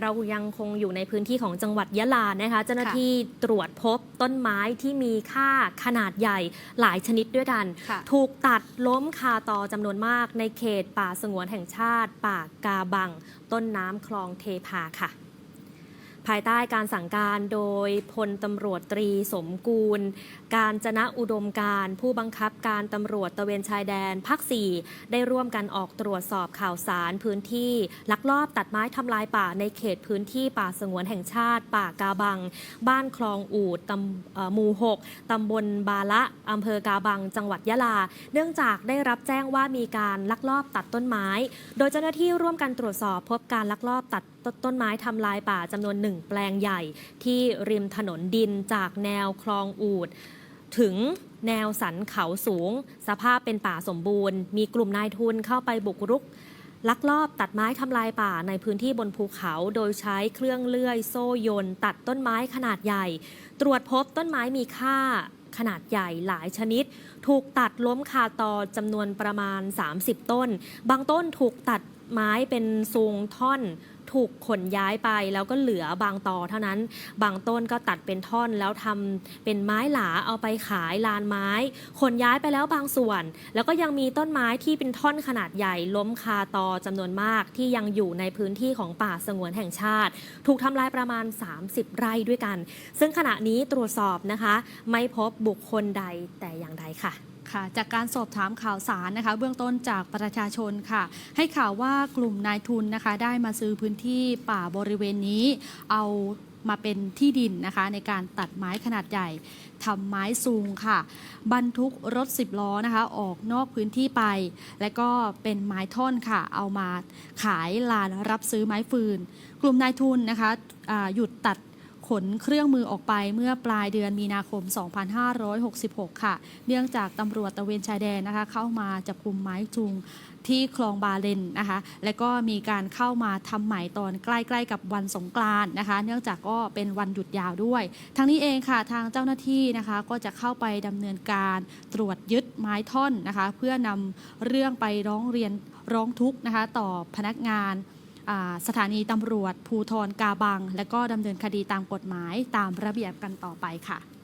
เรายังคงอยู่ในพื้นที่ของจังหวัดยะลานะคะ เจ้าหน้าที่ตรวจพบต้นไม้ที่มีค่าขนาดใหญ่หลายชนิดด้วยกันค่ะถูกตัดล้มคาตอจำนวนมากในเขตป่าสงวนแห่งชาติ ป่ากาบัง ต้นน้ำคลองเทพาค่ะ ภายใต้การสั่งการโดยพลตำรวจตรีสมกูล การจนะอุดมการผู้บังคับการตำรวจตะเวนชายแดนภาค4ได้ร่วมกันออกตรวจสอบข่าวสารพื้นที่ ลักลอบตัดไม้ทำลายป่าในเขตพื้นที่ป่าสงวนแห่งชาติ ป่ากาบัง บ้านคลองอูดตำเอ่หมู่6ตำบลบาละอำเภอกาบัง จังหวัดยะลา เนื่องจากได้รับแจ้งว่ามีการลักลอบตัดต้นไม้ โดยเจ้าหน้าที่ร่วมกันตรวจสอบพบการลักลอบตัดต้นไม้ทำลายป่าจำนวนหนึ่งแปลงใหญ่ที่ริมถนนดินจากแนวคลองอูดถึงแนวสันเขาสูง สภาพเป็นป่าสมบูรณ์ มีกลุ่มนายทุนเข้าไปบุกรุก ลักลอบตัดไม้ทำลายป่าในพื้นที่บนภูเขา โดยใช้เครื่องเลื่อยโซ่ยนต์ตัดต้นไม้ขนาดใหญ่ ตรวจพบต้นไม้มีค่าขนาดใหญ่หลายชนิด ถูกตัดล้มคาตอจำนวนประมาณ 30 ต้น บางต้นถูกตัดไม้เป็นทรงท่อน ถูกขนย้ายไปแล้วก็เหลือบางตอเท่านั้น บางต้นก็ตัดเป็นท่อนแล้วทำเป็นไม้หลาเอาไปขายลานไม้ ขนย้ายไปแล้วบางส่วน แล้วก็ยังมีต้นไม้ที่เป็นท่อนขนาดใหญ่ล้มคาตอจำนวนมากที่ยังอยู่ในพื้นที่ของป่าสงวนแห่งชาติ ถูกทำลายประมาณ 30 ไร่ด้วยกัน ซึ่งขณะนี้ตรวจสอบนะคะ ไม่พบบุคคลใดแต่อย่างใดค่ะ ค่ะ จากการสอบถามข่าวสารนะคะ เบื้องต้นจากประชาชนค่ะ ให้ข่าวว่ากลุ่มนายทุนนะคะ ได้มาซื้อพื้นที่ป่าบริเวณนี้ เอามาเป็นที่ดินนะคะ ในการตัดไม้ขนาดใหญ่ทำไม้ซูงค่ะ บรรทุกรถ10ล้อนะคะ ออกนอกพื้นที่ไป และก็เป็นไม้ท่อนค่ะ เอามาขายลานรับซื้อไม้ฟืน กลุ่มนายทุนนะคะอ่าหยุดตัด ขนเครื่องมือออกไปเมื่อปลายเดือนมีนาคม 2566 ค่ะ เนื่องจากตำรวจตะเวนชายแดนนะคะ เข้ามาจับกลุ่มไม้จุงที่คลองบาเลนนะคะ และก็มีการเข้ามาทำใหม่ตอนใกล้ๆกับวันสงกรานต์นะคะ เนื่องจากก็เป็นวันหยุดยาวด้วย ทั้งนี้เองค่ะทางเจ้าหน้าที่นะคะก็จะเข้าไปดำเนินการตรวจยึดไม้ท่อนนะคะ เพื่อนำเรื่องไปร้องเรียนร้องทุกข์นะคะ ต่อพนักงาน สถานีตำรวจภูทรกาบัง และก็ดำเนินคดีตามกฎหมายตามระเบียบกันต่อไปค่ะ